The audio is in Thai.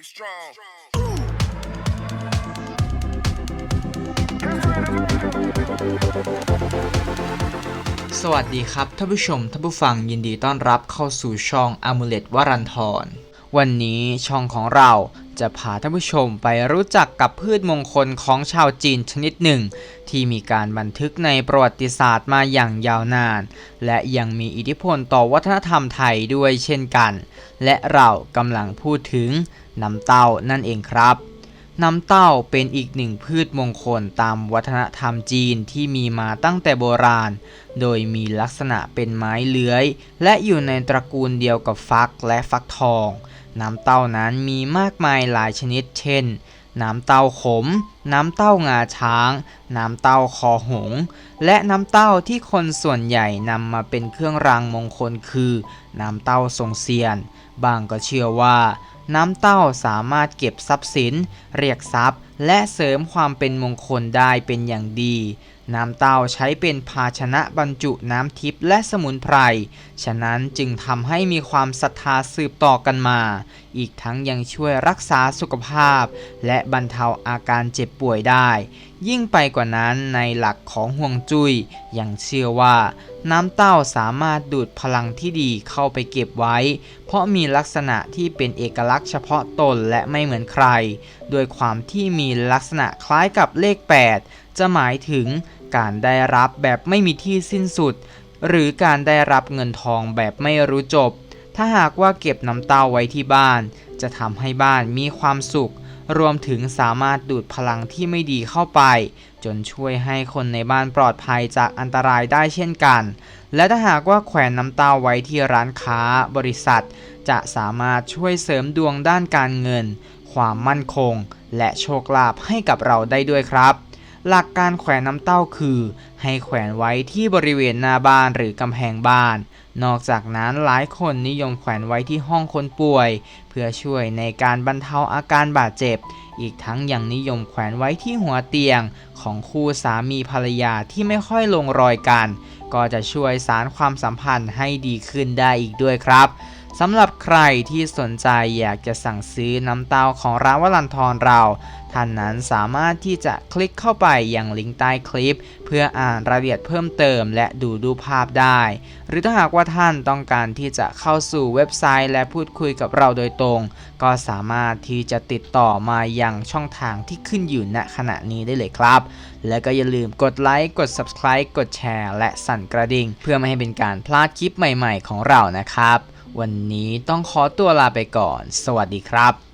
Be strong. สวัสดีครับท่านผู้ชมท่านผู้ฟังยินดีต้อนรับเข้าสู่ช่อง a m u l e t วรันทร วันนี้ช่องของเราจะพาท่านผู้ชมไปรู้จักกับพืชมงคลของชาวจีนชนิดหนึ่ง ที่มีการบันทึกในประวัติศาสตร์มาอย่างยาวนาน และยังมีอิทธิพลต่อวัฒนธรรมไทยด้วยเช่นกัน และเรากำลังพูดถึงน้ำเต้านั่นเองครับน้ำเต้าเป็นอีกหนึ่งพืชมงคลตามวัฒนธรรมจีนที่มีมาตั้งแต่โบราณ โดยมีลักษณะเป็นไม้เลื้อย และอยู่ในตระกูลเดียวกับฟักและฟักทอง น้ำเต้านั้นมีมากมายหลายชนิด เช่น น้ำเต้าขม น้ำเต้างาช้าง น้ำเต้าคอหงส์และน้ำเต้าที่คนส่วนใหญ่นำมาเป็นเครื่องรางมงคลคือ น้ำเต้าทรงเซียน บางก็เชื่อว่า น้ำเต้าสามารถเก็บทรัพย์สิน เรียกทรัพย์ และเสริมความเป็นมงคลได้เป็นอย่างดี น้ำเต้าใช้เป็นภาชนะบรรจุน้ำทิพย์และสมุนไพร ฉะนั้นจึงทำให้มีความศรัทธาสืบต่อกันมา อีกทั้งยังช่วยรักษาสุขภาพ และบรรเทาอาการเจ็บป่วยได้ ยิ่งไปกว่านั้นในหลักของห่วงจุย้ยยังเชื่อว่า น้ำเต้าสามารถดูดพลังที่ดีเข้าไปเก็บไว้ เพราะมีลักษณะที่เป็นเอกลักษณ์เฉพาะตนและไม่เหมือนใคร โดยความที่มีลักษณะคล้ายกับเลข 8 จะหมายถึงการได้รับแบบไม่มีที่สิ้นสุด หรือการได้รับเงินทองแบบไม่รู้จบ ถ้าหากว่าเก็บน้ำเต้าไว้ที่บ้าน จะทำให้บ้านมีความสุข รวมถึงสามารถดูดพลังที่ไม่ดีเข้าไป จนช่วยให้คนในบ้านปลอดภัยจากอันตรายได้เช่นกัน และถ้าหากว่าแขวนน้ำเต้าไว้ที่ร้านค้าบริษัท จะสามารถช่วยเสริมดวงด้านการเงิน ความมั่นคง และโชคลาภให้กับเราได้ด้วยครับ หลักการแขวนน้ำเต้าคือ ให้แขวนไว้ที่บริเวณหน้าบ้านหรือกำแพงบ้าน นอกจากนั้นหลายคนนิยมแขวนไว้ที่ห้องคนป่วย เพื่อช่วยในการบรรเทาอาการบาดเจ็บ อีกทั้งยังนิยมแขวนไว้ที่หัวเตียง ของคู่สามีภรรยาที่ไม่ค่อยลงรอยกัน ก็จะช่วยสารความสัมพันธ์ให้ดีขึ้นได้อีกด้วยครับ สำหรับใครที่สนใจอยากจะสั่งซื้อน้ำเต้าของร้านวลันทรเราท่านนั้นสามารถที่จะคลิกเข้าไปยังลิงก์ใต้คลิป เพื่ออ่านรายละเอียดเพิ่มเติม และดูดูภาพได้ หรือถ้าหากว่าท่านต้องการที่จะเข้าสู่เว็บไซต์และพูดคุยกับเราโดยตรง ก็สามารถที่จะติดต่อมาอยังช่องทางที่ขึ้นอยู่ณขณะนี้ได้เลยครับ และก็อย่าลืมกดไลค์กด Subscribe กดแชร์ และสั่นกระดิ่ง เพื่อไม่ให้เป็นการพลาดคลิปใหม่ ๆ ของเรานะครับ วันนี้ต้องขอตัวลาไปก่อน สวัสดีครับ